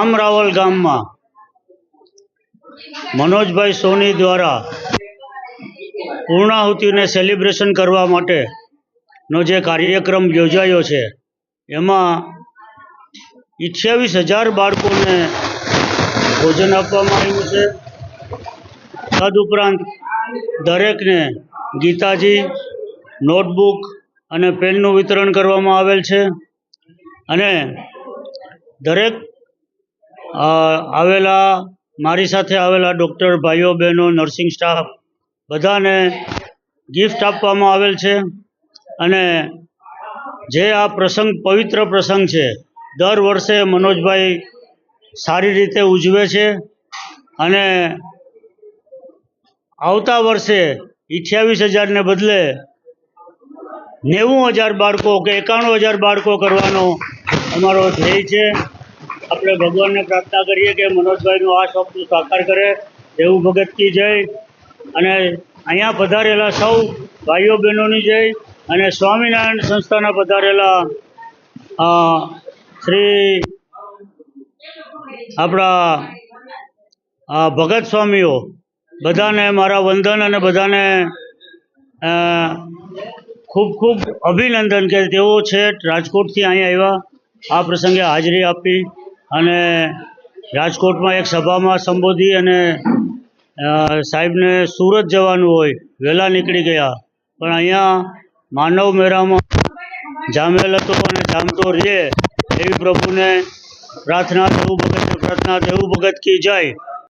રામરાવલ ગામમાં. મનોજભાઈ સોની દ્વારા પૂર્ણાહુતિને સેલિબ્રેશન કરવા માટેનો જે કાર્યક્રમ યોજાયો છે, એમાં અઠ્યાવીસ હજાર બાળકોને ભોજન આપવામાં આવ્યું છે. તદુપરાંત દરેકને ગીતાજી, નોટબુક અને પેનનું વિતરણ કરવામાં આવેલ છે. અને દરેક આવેલા, મારી સાથે આવેલા ડૉક્ટર ભાઈઓ, બહેનો નર્સિંગ સ્ટાફ બધાને ગિફ્ટ આપવામાં આવેલ છે અને જે આ પ્રસંગ, પવિત્ર પ્રસંગ છે, દર વર્ષે મનોજભાઈ સારી રીતે ઉજવે છે અને આવતા વર્ષે અઠ્યાવીસ હજારને બદલે નેવું હજાર બાળકો કે એકાણું હજાર બાળકો કરવાનો અમારો ધ્યેય છે. આપણે ભગવાનને પ્રાર્થના કરીએ કે મનોજભાઈનું આ સ્વપ્ન સાકાર કરે એવું ભગત કી જય. અને અહીંયા પધારેલા સૌ ભાઈઓ બહેનોની જય અને સ્વામિનારાયણ સંસ્થાના પધારેલા શ્રી આપણા ભગત સ્વામીઓ. બધાને મારા વંદન અને બધાને ખૂબ ખૂબ અભિનંદન કે તેઓ છે, રાજકોટથી અહીંયા આવ્યા. આ પ્રસંગે હાજરી આપી. અને રાજકોટમાં એક સભામાં સંબોધી અને સાહેબને સુરત જવાનું હોય, વહેલા નીકળી ગયા. પણ અહીંયા માનવ મેળામાં જામેલ હતો અને જામતો રહે, એવી પ્રભુને પ્રાર્થના દેવું ભગત પ્રાર્થના દેવું ભગત કી જય.